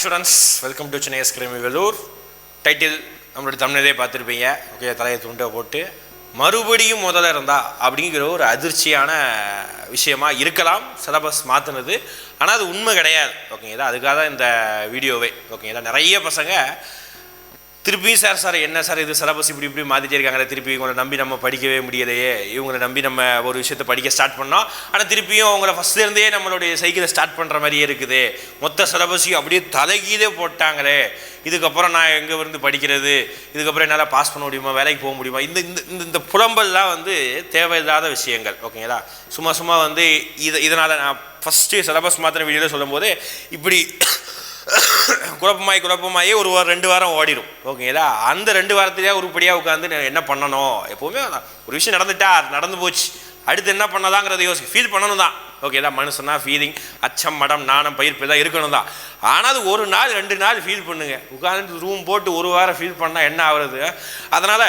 Hi students welcome to Chennai எஸ்கிரமி Vellore title நம்மளோட தமிழிலே பார்த்துருப்பீங்க. ஓகே தலையை துண்டை போட்டு மறுபடியும் முதல்ல இருந்தா அப்படிங்கிற ஒரு அதிர்ச்சியான விஷயமா இருக்கலாம். சிலபஸ் மாற்றினது ஆனால் அது உண்மை கிடையாது. ஓகேங்களா? அதுக்காக தான் இந்த வீடியோவே. ஓகேங்களா? நிறைய பசங்க திருப்பியும் சார் சார் என்ன சார் இது சிலபஸ் இப்படி இப்படி மாற்றிட்டே இருக்காங்களே திருப்பி இவங்களை நம்பி நம்ம படிக்கவே முடியலையே. இவங்களை நம்பி நம்ம ஒரு விஷயத்தை படிக்க ஸ்டார்ட் பண்ணோம். ஆனால் திருப்பியும் அவங்கள ஃபஸ்ட்லேருந்தே நம்மளுடைய சைக்கிளை ஸ்டார்ட் பண்ணுற மாதிரியே இருக்குது. மொத்த சிலபஸையும் அப்படியே தலைகீதே போட்டாங்களே. இதுக்கப்புறம் நான் எங்கே இருந்து படிக்கிறது? இதுக்கப்புறம் என்னால் பாஸ் பண்ண முடியுமா? வேலைக்கு போக முடியுமா? இந்த இந்த இந்த இந்த புலம்பல்லாம் வந்து தேவையில்லாத விஷயங்கள் ஓகேங்களா சும்மா சும்மா வந்து இது இதனால் நான் ஃபஸ்ட்டு சிலபஸ் மாத்திர வீடியோவில் சொல்லும்போது இப்படி குழப்பமாயி குழப்பமாயி ஒரு வாரம் ரெண்டு வாரம் ஓடிடும் ஓகேங்களா? அந்த ரெண்டு வாரத்திலேயே உருப்படியாக உட்காந்து நான் என்ன பண்ணணும்? எப்போவுமே ஒரு விஷயம் நடந்துட்டா நடந்து போச்சு. அடுத்து என்ன பண்ணதாங்கிறத யோசி ஃபீல் பண்ணணும் தான். ஓகேதா மனுஷனா ஃபீலிங் அச்சம் மடம் நாணம் பயிர்ப்பு தான் இருக்கணும் தான். ஆனால் அது ஒரு நாள் ரெண்டு நாள் ஃபீல் பண்ணுங்க. உட்காந்து ரூம் போட்டு ஒரு வாரம் ஃபீல் பண்ணால் என்ன ஆகுறது? அதனால்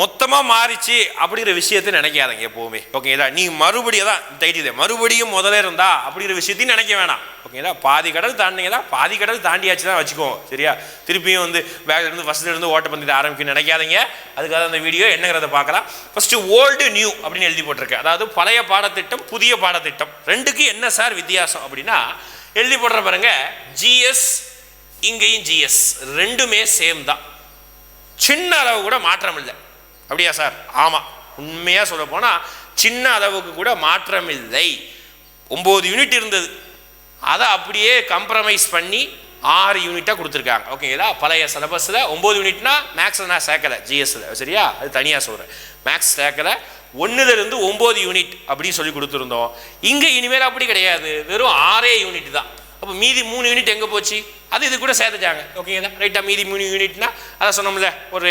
மொத்தமாக மாறிச்சு அப்படிங்கிற விஷயத்தை நினைக்காதீங்க எப்போவுமே. ஓகேங்களா நீ மறுபடியும் தான் டைட்டில் மறுபடியும் முதல்ல இருந்தா அப்படிங்கிற விஷயத்தையும் நினைக்க வேணாம். ஓகேங்களா பாதி கடல் தாண்டினீங்களா? பாதி கடல் தாண்டியாச்சு தான் வச்சுக்கோங்க சரியா? திருப்பியும் வந்து பேக்ல இருந்து ஃபர்ஸ்ட்ல ஓட்ட பந்தயத்தை ஆரம்பிக்கணும்னு நினைக்காதீங்க. அதுக்காக அந்த வீடியோ என்னங்கிறத பார்க்கலாம். ஃபர்ஸ்ட் ஓல்டு நியூ அப்படின்னு எழுதி போட்டிருக்கேன் அதாவது பழைய பாடத்திட்டம் புதிய பாடத்திட்டம். ரெண்டுக்கு என்ன சார் வித்தியாசம் அப்படின்னா எழுதி போடுற பாருங்க. ஜிஎஸ் இங்கேயும் ஜிஎஸ் ரெண்டுமே சேம் தான். சின்ன அளவு கூட மாற்றம் இல்லை. அப்படியா சார்? ஆமாம் உண்மையாக சொல்ல போனால் சின்ன அளவுக்கு கூட மாற்றம் இல்லை ஒம்பது யூனிட் இருந்தது. அதை அப்படியே கம்ப்ரமைஸ் பண்ணி ஆறு யூனிட்டாக கொடுத்துருக்காங்க. ஓகேங்களா பழைய சிலபஸில் ஒம்பது யூனிட்னா மேக்ஸில் நான் சேர்க்கலை. ஜிஎஸ்சில் சரியா? அது தனியாக சொல்கிறேன் மேக்ஸ் சேர்க்கலை. ஒன்றுலேருந்து ஒம்பது யூனிட் அப்படின்னு சொல்லி கொடுத்துருந்தோம். இங்கே இனிமேல் அப்படி கிடையாது. வெறும் ஆறே யூனிட் தான். அப்போ மீதி மூணு யூனிட் எங்கே போச்சு? அது இது கூட சேர்த்துட்டாங்க. ஓகேங்களா ரைட்டாக மீதி மூணு யூனிட்னா அதை சொன்னோம்ல ஒரு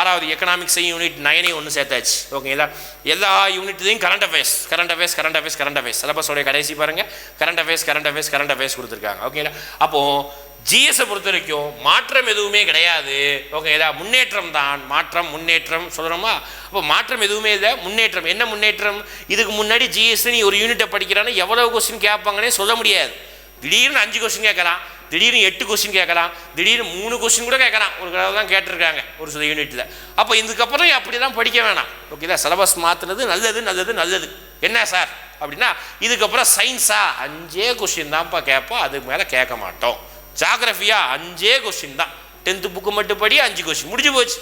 ஆறாவது எக்கனாமிக்ஸ் யூனிட் நைனையும் ஒன்று சேர்த்தாச்சு. ஓகேங்களா எல்லா யூனிட்லையும் current affairs current affairs current affairs current affairs சிலபஸோடைய கடைசி பாருங்கள் current affairs current affairs current affairs கொடுத்துருக்காங்க. ஓகேங்களா அப்போது ஜிஎஸை பொறுத்த வரைக்கும் மாற்றம் எதுவுமே கிடையாது. ஓகேங்களா முன்னேற்றம் தான். மாற்றம் முன்னேற்றம் சொல்கிறோமா அப்போ மாற்றம் எதுவுமே இல்லை. முன்னேற்றம். என்ன முன்னேற்றம்? இதுக்கு முன்னாடி ஜிஎஸ்னு நீ ஒரு யூனிட்டை படிக்கிறான்னு எவ்வளோ கொஸ்டின் கேட்பாங்கன்னே சொல்ல முடியாது. திடீர்னு அஞ்சு கொஸ்டின் கேட்கலாம். திடீர்னு எட்டு கொஸ்டின் கேட்கலாம். திடீர்னு மூணு கொஸ்டின் கூட கேட்கலாம். ஒரு தடவை தான் கேட்டிருக்காங்க ஒரு சில யூனிட்டில் அப்போ இதுக்கப்புறம் அப்படி தான் படிக்க வேணாம். ஓகேதா சிலபஸ் மாற்றுனது நல்லது நல்லது நல்லது. என்ன சார் அப்படின்னா இதுக்கப்புறம் சயின்ஸா அஞ்சே கொஸ்டின் தான்ப்பா கேட்போம். அதுக்கு மேலே கேட்க மாட்டோம். ஜாகிரஃபியா அஞ்சே கொஸ்டின் தான். டென்த்து புக்கு மட்டும் படி அஞ்சு கொஸ்டின் முடிஞ்சு போச்சு.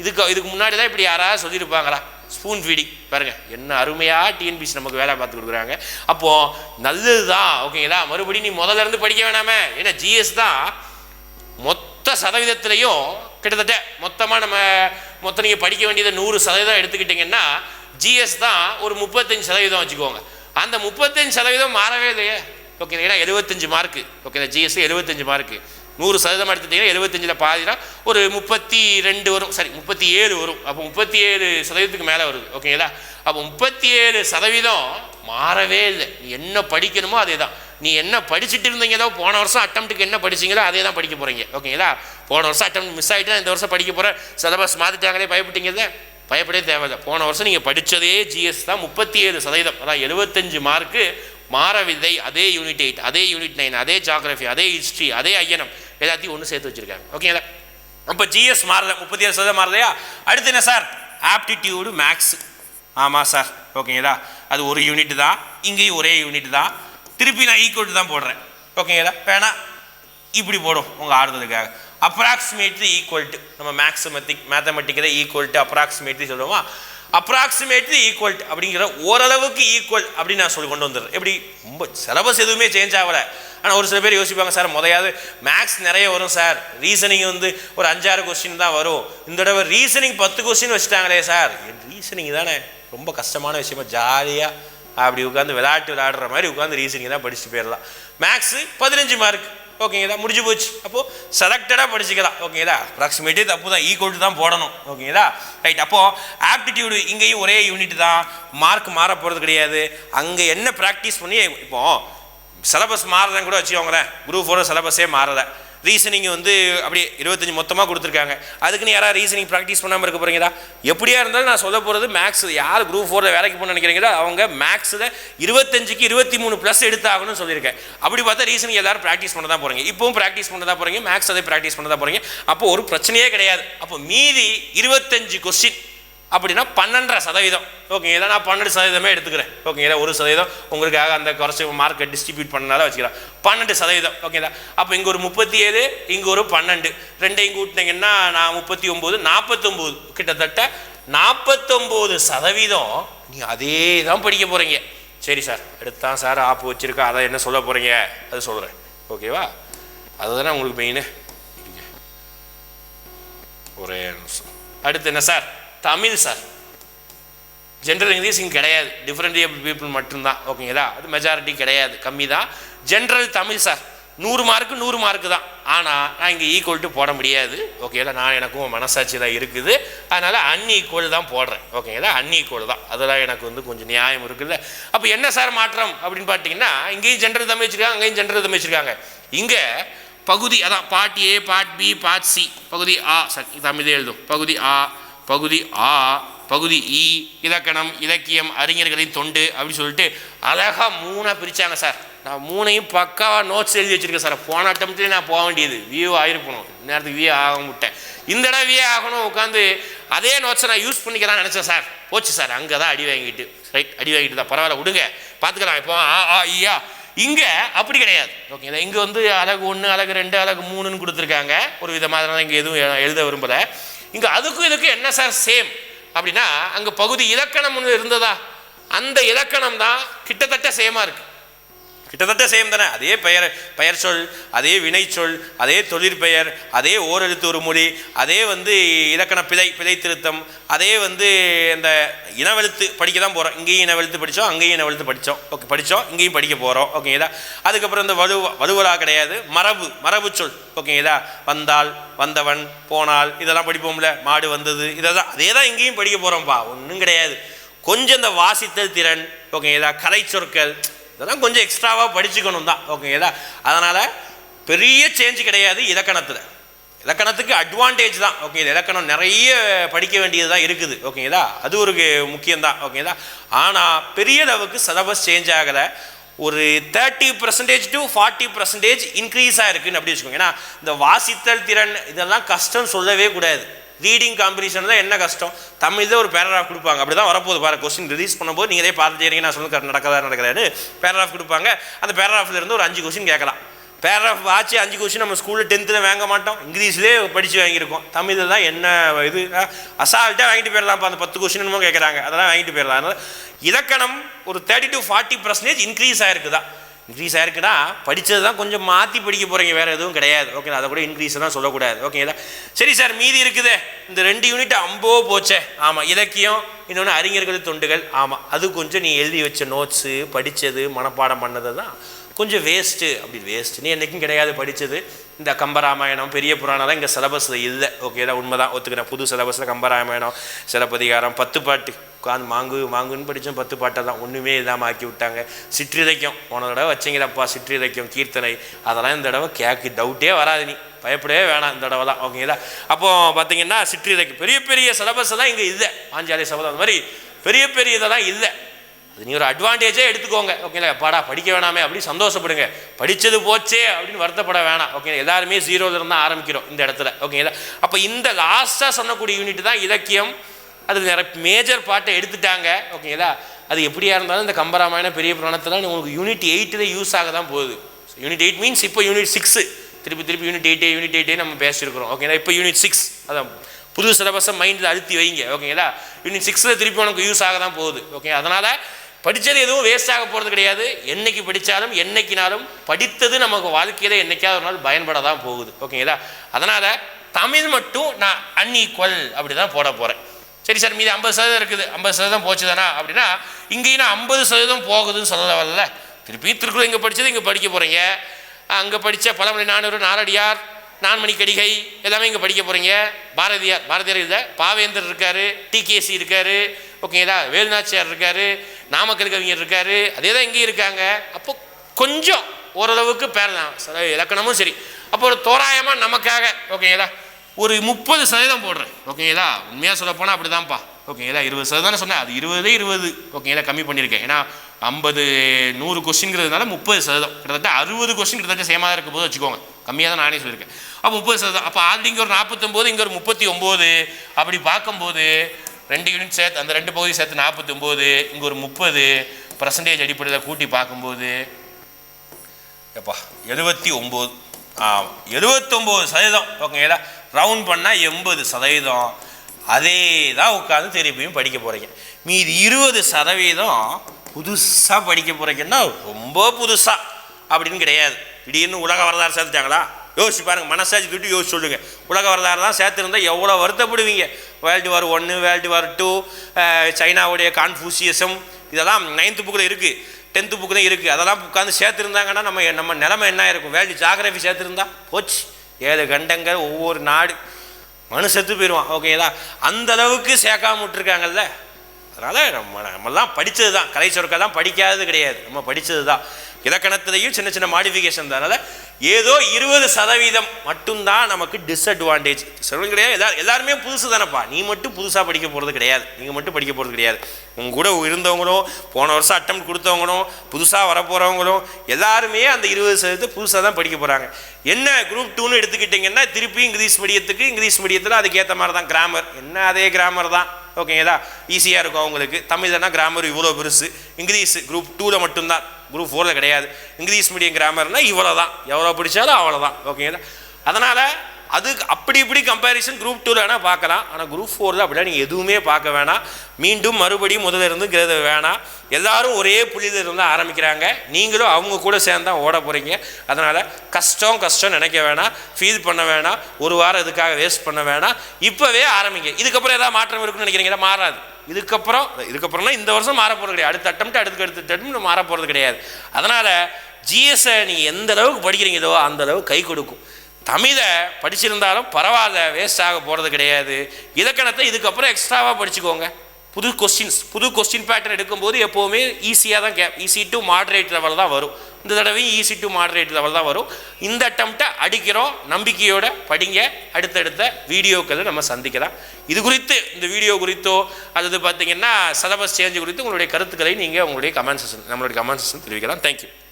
இதுக்கு இதுக்கு முன்னாடி தான் இப்படி யாராவது சொல்லியிருப்பாங்களா? ஸ்பூன் ஃபீடிங் பாருங்கள் என்ன அருமையாக டிஎன்பிசி நமக்கு வேலை பார்த்து கொடுக்குறாங்க. அப்போது நல்லது தான் ஓகேங்களா மறுபடியும் நீ முதல்ல இருந்து படிக்க வேணாமே. ஏன்னா ஜிஎஸ் தான் மொத்த சதவீதத்திலையும் கிட்டத்தட்ட மொத்தமாக நம்ம மொத்தம் நீங்கள் படிக்க வேண்டியதை நூறு சதவீதம் எடுத்துக்கிட்டிங்கன்னா ஜிஎஸ் தான் ஒரு முப்பத்தஞ்சு சதவீதம் வச்சுக்கோங்க. அந்த முப்பத்தஞ்சு சதவீதம் மாறவே இல்லையே. ஓகே ஏன்னா எழுபத்தஞ்சு மார்க்கு ஓகே ஜிஎஸ் எழுபத்தஞ்சு மார்க்கு நூறு சதவீதம் எடுத்துட்டீங்கன்னா எழுபத்தஞ்சில் பாதினா ஒரு முப்பத்தி ரெண்டு வரும். சரி முப்பத்தி ஏழு வரும். அப்போ முப்பத்தி ஏழு சதவீதத்துக்கு மேலே வருது. ஓகேங்களா அப்போ முப்பத்தி ஏழு சதவீதம் மாறவே இல்லை. நீ என்ன படிக்கணுமோ அதே தான் நீ என்ன படிச்சுட்டு இருந்தீங்களோ போன வருஷம் அட்டம்ப்ட்டுக்கு என்ன படிச்சீங்களோ அதே தான் படிக்க போகிறீங்க ஓகேங்களா போன வருஷம் அட்டம் மிஸ் ஆகிட்டா இந்த வருஷம் படிக்க போகிற சிலபஸ் மாற்றிட்டாங்களே பயப்பட்டீங்க பயப்படவே தேவையில்லை. போன வருஷம் நீங்கள் படித்ததே ஜிஎஸ் தான் முப்பத்தி ஏழு சதவீதம் அதான் எழுபத்தஞ்சு மார்க்கு மாறவில்லை அதே யூனிட் எயிட் அதே யூனிட் நைன் அதே ஜாகிரஃபி அதே ஹிஸ்ட்ரி அதே ஐயனம் எல்லாத்தையும் ஒன்று சேர்த்து வச்சுருக்காங்க. ஓகேங்களா அப்போ ஜிஎஸ் மாறல முப்பத்தி ஏழு சதவீதம் மாறலையா? அடுத்து என்ன சார்? ஆப்டிடியூடு மேக்ஸ் ஆமாம் சார். ஓகேங்களா அது ஒரு யூனிட் தான் இங்கேயும் ஒரே யூனிட் தான். திருப்பி நான் ஈக்குவல் தான் போடுறேன். ஓகேங்களா வேணா இப்படி போடும் உங்கள் ஆடுறதுக்காக அப்ராக்சிமேட்லி ஈக்குவல் டு நம்ம மேக்ஸமெட்டிக் மேத்தமெட்டிக்கில் ஈக்குவல் டு அப்ராக்சிமேட்லி சொல்லுவோமா அப்ராக்சிமேட்லி ஈக்குவல் அப்படிங்கிற ஓரளவுக்கு ஈக்குவல் அப்படின்னு நான் சொல்லி கொண்டு வந்துடுறேன். எப்படி? ரொம்ப சிலபஸ் எதுவுமே சேஞ்ச் ஆகலை. ஆனால் ஒரு சில பேர் யோசிப்பாங்க சார் முதையாவது மேக்ஸ் நிறைய வரும் சார். ரீசனிங் வந்து ஒரு அஞ்சாறு கொஸ்டின் தான் வரும். இந்த தடவை ரீசனிங் பத்து கொஸ்டின் வச்சுட்டாங்களே சார். ரீசனிங் தானே. ரொம்ப கஷ்டமான விஷயமா ஜாலியாக அப்படி உட்காந்து விளையாட்டு விளையாடுற மாதிரி உட்காந்து ரீசனிங் தான் படிச்சுட்டு போயிடலாம். மேக்ஸு பதினஞ்சு மார்க் ஓகேங்களா முடிஞ்சு போச்சு. அப்போது செலக்டடாக படிச்சுக்கலாம். ஓகேங்களா அப்ராக்சிமேட்டே தப்பு தான் ஈக்குவல் தான் போடணும். ஓகேங்களா ரைட் அப்போது ஆப்டிடியூடு இங்கேயும் ஒரே யூனிட் தான். மார்க் மாற போகிறது கிடையாது. அங்கே என்ன ப்ராக்டிஸ் பண்ணி இப்போ சிலபஸ் மாறுறதுன்னு கூட வச்சுக்கோங்களேன். குரூப் ஃபோரோ சிலபஸே மாறலை. ரீசனிங் வந்து அப்படியே இருபத்தஞ்சி மொத்தமாக கொடுத்துருக்காங்க. அதுக்குன்னு யாராவது ரீசனிங் ப்ராக்டிஸ் பண்ணாமல் இருக்க போகிறீங்களா எப்படியா இருந்தாலும் நான் சொல்ல போகிறது மேக்ஸ் யார் குரூப் ஃபோரில் வேலைக்கு போகணும்னு நினைக்கிறீங்களோ அவங்க மேக்ஸில் இருபத்தஞ்சுக்கு இருபத்தி மூணு ப்ளஸ் எடுத்தாகணும்னு சொல்லியிருக்கேன். அப்படி பார்த்தா ரீசனிங் எல்லாரும் ப்ராக்டிஸ் பண்ண தான் போகிறீங்க இப்போவும் ப்ராக்டிஸ் பண்ண தான் போகிறீங்க மேக்ஸ் அதை ப்ராக்டிஸ் பண்ண தான் போகிறீங்க அப்போ ஒரு பிரச்சனையே கிடையாது. அப்போ மீதி இருபத்தஞ்சு கொஸ்டின் அப்படின்னா பன்னெண்டரை சதவீதம். ஓகே இதை நான் பன்னெண்டு சதவீதமே எடுத்துக்கிறேன். ஓகேங்களா ஒரு சதவீதம். உங்களுக்காக அந்த குறைச்சி மார்க்கை டிஸ்ட்ரிபியூட் பண்ணனால வச்சுக்கிறேன் பன்னெண்டு சதவீதம். ஓகேங்களா அப்போ இங்கே ஒரு முப்பத்தி ஏழு இங்கே ஒரு பன்னெண்டு. ரெண்டையும் கூட்டினீங்கன்னா நான் முப்பத்தி ஒம்பது நாற்பத்தொம்போது கிட்டத்தட்ட நாற்பத்தொம்போது சதவீதம் நீங்கள் அதே தான் படிக்க போகிறீங்க சரி சார் எடுத்தான் சார் ஆப்பு வச்சுருக்கா. அதை என்ன சொல்ல போகிறீங்க அது சொல்கிறேன் ஓகேவா அதுதானே உங்களுக்கு மெயின் ஒரே நிமிஷம். அடுத்து என்ன sir Tamil sir. General English இங்கே கிடையாது. டிஃப்ரெண்ட் பீப்புள் மட்டும்தான். ஓகேங்களா அது மெஜாரிட்டி கிடையாது. கம்மி தான் ஜென்ரல் தமிழ் சார். நூறு மார்க்கு நூறு மார்க்கு தான். ஆனால் நான் இங்கே ஈக்குவல் டு போட முடியாது. ஓகேங்களா நான் எனக்கும் மனசாட்சி தான் இருக்குது. அதனால் அன்ஈக்குவல் தான் போடுறேன். ஓகேங்களா அன்ஈக்குவல் தான். அதெல்லாம் எனக்கு வந்து கொஞ்சம் நியாயம் இருக்குல்ல. அப்போ என்ன சார் மாற்றம் அப்படின்னு பார்த்தீங்கன்னா இங்கேயும் ஜென்ரல் தமிழ் வச்சுருக்காங்க அங்கேயும் ஜென்ரல் தமிழ் வச்சுருக்காங்க. இங்கே பகுதி அதான் part A part B part C பகுதி ஆ சார் தமிழ் எழுதும். பகுதி ஆ பகுதி ஆ பகுதி இ இலக்கணம் இலக்கியம் அறிஞர்களின் தொண்டு அப்படின்னு சொல்லிட்டு அழகாக மூணாக பிரித்தாங்க சார். நான் மூணையும் பக்காவாக நோட்ஸ் எழுதி வச்சுருக்கேன் சார். போன அட்டம்ப்ட்லேயே நான் போக வேண்டியது. வியூ ஆகிருக்கணும் நேரத்துக்கு வியூ ஆக முட்டேன் இந்த இடம் வியூ ஆகணும் உட்காந்து அதே நோட்ஸை நான் யூஸ் பண்ணிக்கலாம்னு நினச்சேன் சார். போச்சு சார். அங்கே தான் அடி வாங்கிட்டு. ரைட் அடி வாங்கிட்டு தான். பரவாயில்ல விடுங்க. பார்த்துக்கலாம். இப்போ ஆ ஆ ஐயா இங்கே அப்படி கிடையாது. ஓகே இங்கே வந்து அழகு ஒன்று அழகு ரெண்டு அழகு மூணுன்னு கொடுத்துருக்காங்க. ஒரு விதமாக தான் இங்கே எதுவும் எழுத விரும்பலை. இங்கே அதுக்கும் இதுக்கும் என்ன சார் சேம் அப்படின்னா அங்கே பகுதி இலக்கணம் ஒன்று இருந்ததா? அந்த இலக்கணம் தான் கிட்டத்தட்ட சேமாக இருக்குது கிட்டத்தட்ட சேம் தானே. அதே பெயர் பெயர் சொல் அதே வினைச்சொல் அதே தொழிற்பெயர் அதே ஓரெழுத்து ஒரு மொழி அதே வந்து இலக்கண பிழை பிழை திருத்தம் அதே வந்து இந்த இனவெழுத்து படிக்க தான் போகிறோம் இங்கேயும் இனவெழுத்து படித்தோம் அங்கேயும் இனவெழுத்து படித்தோம் ஓகே படித்தோம் இங்கேயும் படிக்க போகிறோம் ஓகேங்களா அதுக்கப்புறம் இந்த வலு வலுவலா கிடையாது. மரபு மரபு சொல். ஓகேங்களா வந்தால் வந்தவன் போனால் இதெல்லாம் படிப்போம்ல. மாடு வந்தது இதை தான் அதே தான் இங்கேயும் படிக்க போகிறோம்ப்பா ஒன்றும் கிடையாது. கொஞ்சம் இந்த வாசித்தல் திறன் ஓகேங்களா கலை சொற்கள் இதெல்லாம் கொஞ்சம் எக்ஸ்ட்ராவாக படிச்சுக்கணும் தான் ஓகேங்களா? அதனால் பெரிய சேஞ்ச் கிடையாது இலக்கணத்தில். இலக்கணத்துக்கு அட்வான்டேஜ் தான். ஓகே இது இலக்கணம் நிறைய படிக்க வேண்டியது தான் இருக்குது. ஓகேங்களா? அது ஒரு முக்கியம்தான். ஓகேங்களா? ஆனால் பெரிய அளவுக்கு சிலபஸ் சேஞ்ச் ஆகலை. ஒரு thirty percentage to forty percentage increase ஆகிருக்குன்னு அப்படி வச்சுக்கோங்க. ஏன்னா இந்த வாசித்தல் திறன் இதெல்லாம் கஷ்டம் சொல்லவே கூடாது. ரீடிங் காம்படிஷன் தான் என்ன கஷ்டம்? தமிழ் ஒரு பேராகிராஃப் கொடுப்பாங்க. அப்படி தான் வரப்போகுது பாரு கொஸ்டின் ரிலீஸ் பண்ணும்போது நீங்களே பார்த்துட்டீங்க நான் சொல்லுங்க நடக்கதா நடக்கிறாரு பேராகிராஃப் கொடுப்பாங்க. அந்த பேராகிராஃப்லேருந்து ஒரு அஞ்சு கொஸ்டின் கேட்கலாம். பேராகிராஃப் வாட்சி அஞ்சு கொஸ்டின் நம்ம ஸ்கூலில் டென்த்தில் வாங்க மாட்டோம். இங்கிலீஷ்லேயே படித்து வாங்கியிருக்கோம். தமிழில் தான் என்ன இது? அசால்ட்டாக வாங்கிட்டு போயிடலாம் அந்த பத்து கொஸ்டின் என்னமோ கேட்குறாங்க. அதெல்லாம் வாங்கிட்டு போயிடலாம். இலக்கணம் ஒரு thirty to forty percentage increase ஆகிருக்குதான் increase ஆயிருக்குன்னா படித்தது தான் கொஞ்சம் மாற்றி படிக்க போகிறீங்க வேறு எதுவும் கிடையாது. ஓகே அதை கூட இன்க்ரீஸ் தான் சொல்லக்கூடாது. ஓகேங்களா சரி சார் மீதி இருக்குதே. இந்த ரெண்டு யூனிட் அம்போ போச்சே. ஆமாம் இலக்கியம் இன்னொன்று அறிஞர்கள் தொண்டுகள். ஆமாம் அது கொஞ்சம் நீ எழுதி வச்ச நோட்ஸு படித்தது மனப்பாடம் பண்ணது தான் கொஞ்சம் வேஸ்ட்டு அப்படி வேஸ்ட்டு நீ என்றைக்கும் கிடையாது படித்தது இந்த கம்பராமாயணம் பெரிய புராணம்லாம் இங்கே சிலபஸில் இல்லை. ஓகே தான் உண்மை தான் ஒத்துக்கிறேன். புது சிலபஸில் கம்பராமாயணம் சிலப்பதிகாரம் பத்து பாட்டு. உட்காந்து மாங்கு மாங்குன்னு படித்தோம் பத்து பாட்டை தான். ஒன்றுமே இல்லாமல் ஆக்கி விட்டாங்க. சிற்றிலக்கியம் போன தடவை வச்சிங்கிறப்பா சிற்றிலக்கியம் கீர்த்தனை. அதெல்லாம் இந்த தடவை கேக்கு. டவுட்டே வராது நீ. பயப்படவே வேணாம் இந்த தடவை தான். ஓகேங்களா அப்போது பார்த்தீங்கன்னா சிற்றிலக்கியம் பெரிய பெரிய சிலபஸ் தான் இங்கே இல்லை. பாஞ்சாலி சபதம். அந்த மாதிரி பெரிய பெரிய இதெல்லாம் இல்லை. அது நீ ஒரு அட்வான்டேஜே எடுத்துக்கோங்க. ஓகேங்களா? பாடா படிக்க வேணாமே அப்படி சந்தோஷப்படுங்க. படித்தது போச்சே அப்படின்னு வருத்தப்பட வேணாம். ஓகே எல்லாருமே ஜீரோல இருந்து தான் ஆரம்பிக்கிறோம் இந்த இடத்துல. ஓகேங்களா? அப்போ இந்த லாஸ்ட்டாக சொன்னக்கூடிய யூனிட் தான் இலக்கியம். அது நிறைய மேஜர் பாட்டை எடுத்துட்டாங்க. ஓகேங்களா? அது எப்படியா இருந்தாலும் இந்த கம்பராமாயணம் பெரிய புராணத்தில் உங்களுக்கு யூனிட் எயிட்டில் யூஸ் ஆக தான் போகுது. யூனிட் எயிட் மீன்ஸ் இப்போ யூனிட் சிக்ஸு திருப்பி திருப்பி யூனிட் எயிட்டே யூனிட் எயிட்டே நம்ம பேசியிருக்கிறோம். ஓகேங்களா? இப்போ யூனிட் சிக்ஸ் அதான் புது சிலபஸை மைண்டில் அழுத்தி வைங்க. ஓகேங்களா? யூனிட் சிக்ஸில் திருப்பி உனக்கு யூஸ் ஆக தான் போகுது. ஓகே அதனால் படித்தது எதுவும் வேஸ்ட் ஆக போகிறது கிடையாது. என்னைக்கு படித்தாலும் என்னைக்கினாலும் படித்தது நமக்கு வாழ்க்கையில் என்னைக்காவது ஒரு நாள் பயன்பட தான் போகுது ஓகேங்களா அதனால் தமிழ் மட்டும் நான் அன்ஈக்குவல் அப்படி தான் போட போகிறேன் சரி சார் மீதி ஐம்பது சதவீதம் இருக்குது. ஐம்பது சதவீதம் போச்சு தானா அப்படின்னா இங்கேயும் நான் ஐம்பது சதவீதம் போகுதுன்னு சொல்ல வரல திருப்பி திருக்குறள் இங்கே படித்தது இங்கே படிக்க போகிறீங்க அங்கே படித்த பழமொழி நானூறு நாலடியார் நான்மணி கடிகை எல்லாமே இங்கே படிக்க போகிறீங்க பாரதியார் பாரதியார் இல்லை பாவேந்தர் இருக்கார் டிகேசி இருக்கார் ஓகேங்களா வேலுநாச்சியார் இருக்கார் நாமக்கல் கவிஞர் இருக்கார் அதே தான் இங்கேயும் இருக்காங்க. அப்போ கொஞ்சம் ஓரளவுக்கு பேரலாம் இலக்கணமும் சரி. அப்போ ஒரு தோராயமாக நமக்காக ஓகேங்களா ஒரு முப்பது சதவீதம் போடுறேன். ஓகேங்களா உண்மையாக சொல்ல போனால் அப்படி தான்ப்பா ஓகேங்களா இருபது சதவீதம் சொன்னேன் அது இருபது இருபது ஓகேங்களா கம்மி பண்ணியிருக்கேன். ஏன்னா ஐம்பது நூறு கொஸ்டின்ங்கிறதுனால முப்பது சதவீதம். கிட்டத்தட்ட அறுபது கொஸ்டின் கிட்டத்தட்ட சேமாக இருக்கும் போது வச்சுக்கோங்க. கம்மியாக தான் நானே சொல்லியிருக்கேன். அப்போ முப்பது சதவீதம் அப்போ அது இங்கே ஒரு நாற்பத்தொம்போது இங்கே ஒரு முப்பத்தி ஒம்பது அப்படி பார்க்கும்போது ரெண்டு யூனிட் சேர்த்து அந்த ரெண்டு பகுதி சேர்த்து நாற்பத்தி ஒம்பது இங்கே ஒரு முப்பது. பர்சன்டேஜ் அடிப்படையில் கூட்டி பார்க்கும்போது எப்பா எழுபத்தி ஒம்பது. ஆ எழுபத்தொம்போது சதவீதம். ஓகேங்களா? ரவுண்ட் பண்ணால் எண்பது சதவீதம். அதே தான் உட்காந்து திருப்பியும் படிக்க போகிறீங்க மீதி இருபது சதவீதம் புதுசாக படிக்க போகிறீங்கன்னா ரொம்ப புதுசாக அப்படின்னு கிடையாது. திடீர்னு உலக வரலாறு சேர்த்துட்டாங்களா? யோசிச்சு பாருங்க மனசாட்சி தொட்டு யோசிச்சு சொல்லுங்க. உலக வரலாறு தான் சேர்த்துருந்தா எவ்வளோ வருத்தப்படுவீங்க? வேர்ல்டு வார் ஒன்று வேர்ல்டு வார் டூ சைனாவுடைய கான்ஃபூசியசம் இதெல்லாம் நைன்த்து புக்கில் இருக்குது டென்த்து புக்கு தான் இருக்குது அதெல்லாம் உட்காந்து சேர்த்துருந்தாங்கன்னா நம்ம நம்ம நிலமை என்ன இருக்கும் வேர்ல்டு ஜாகிரபி சேர்த்துருந்தா போச்சு. ஏழு கண்டங்கள் ஒவ்வொரு நாடு. மனு செத்து போயிடுவான் ஓகேங்களா அந்த அளவுக்கு சேர்க்காம விட்டுருக்காங்கல்ல. அதனால் நம்ம நம்மலாம் படித்தது தான் கலை சொற்கள் படிக்காதது கிடையாது. நம்ம படித்தது தான் இலக்கணத்திலையும் சின்ன சின்ன மாடிஃபிகேஷன் தான். அதனால் ஏதோ இருபது சதவீதம் மட்டும்தான் நமக்கு டிஸ்அட்வான்டேஜ் சொல்லுங்க கிடையாது. எல்லா எல்லாருமே புதுசு தானேப்பா. நீ மட்டும் புதுசாக படிக்க போகிறது கிடையாது. நீங்கள் மட்டும் படிக்க போகிறது கிடையாது. உங்க கூட இருந்தவங்களும் போன வருஷம் அட்டம் கொடுத்தவங்களும் புதுசாக வரப்போகிறவங்களும் எல்லாருமே அந்த இருபது சதவீதத்தை புதுசாக தான் படிக்க போகிறாங்க என்ன குரூப் டூன்னு எடுத்துக்கிட்டிங்கன்னா திருப்பி இங்கிலீஷ் மீடியத்துக்கு இங்கிலீஷ் மீடியத்தில் அதுக்கேற்ற மாதிரி தான் கிராமர் என்ன அதே கிராமர் தான்? ஓகேங்களா ஈஸியாக இருக்கும் அவங்களுக்கு. தமிழ்னா கிராமர் இவ்வளோ பெருசு. இங்கிலீஷ் குரூப் டூவில் மட்டும்தான். குரூப் ஃபோரில் கிடையாது. இங்கிலீஷ் மீடியம் கிராமர்னால் இவ்வளோ தான் எவ்வளோ பிடிச்சாலும் அவ்வளோதான் ஓகேங்களா அதனால் அது அப்படி இப்படி கம்பேரிசன் குரூப் டூவில் வேணால் பார்க்கலாம். ஆனால் குரூப் ஃபோரில் அப்படிலாம் நீங்கள் எதுவுமே பார்க்க வேணாம். மீண்டும் மறுபடியும் முதல்ல இருந்துங்கிறது வேணாம். எல்லாரும் ஒரே புள்ளியில் இருந்து ஆரம்பிக்கிறாங்க. நீங்களும் அவங்க கூட சேர்ந்து தான் ஓட போகிறீங்க அதனால் கஷ்டம் கஷ்டம் நினைக்க வேணாம். ஃபீல் பண்ண வேணாம். ஒரு வாரம் இதுக்காக வேஸ்ட் பண்ண வேணாம். இப்போவே ஆரம்பிங்க. இதுக்கப்புறம் ஏதாவது மாற்றம் இருக்குன்னு நினைக்கிறீங்களா? மாறாது. இதுக்கப்புறம் இதுக்கப்புறம்னா இந்த வருஷம் மாற போகிறது கிடையாது. அடுத்த அட்டம் அடுத்த அடுத்த அட்டம் மாற போகிறது கிடையாது. அதனால் ஜிஎஸ்ஸை நீங்கள் எந்த அளவுக்கு படிக்கிறீங்களோ அந்த அளவுக்கு கை கொடுக்கும். தமிழை படிச்சிருந்தாலும் பரவாயில்ல வேஸ்ட் ஆக போகிறது கிடையாது. இலக்கணத்தை இதுக்கப்புறம் எக்ஸ்ட்ராவாக படிச்சுக்கோங்க. புது கொஸ்டின்ஸ் புது கொஸ்டின் பேட்டர்ன் எடுக்கும்போது எப்போவுமே ஈஸியாக தான் கே ஈஸி டு மாடரேட் லெவல் தான் வரும். இந்த தடவையும் ஈஸி டு மாடரேட் லெவல் தான் வரும். இந்த அட்டம்ப்டை அடிக்கிறோம் நம்பிக்கையோட படிங்க. அடுத்தடுத்த வீடியோக்களை நம்ம சந்திக்கலாம். இது குறித்து இந்த வீடியோ குறித்தோ அல்லது பார்த்தீங்கன்னா சிலபஸ் சேஞ்ச் குறித்து உங்களுடைய கருத்துக்களை நீங்கள் உங்களுடைய கமெண்ட் செஷன் நம்மளுடைய கமெண்ட் செஷன் தெரிவிக்கலாம். Thank you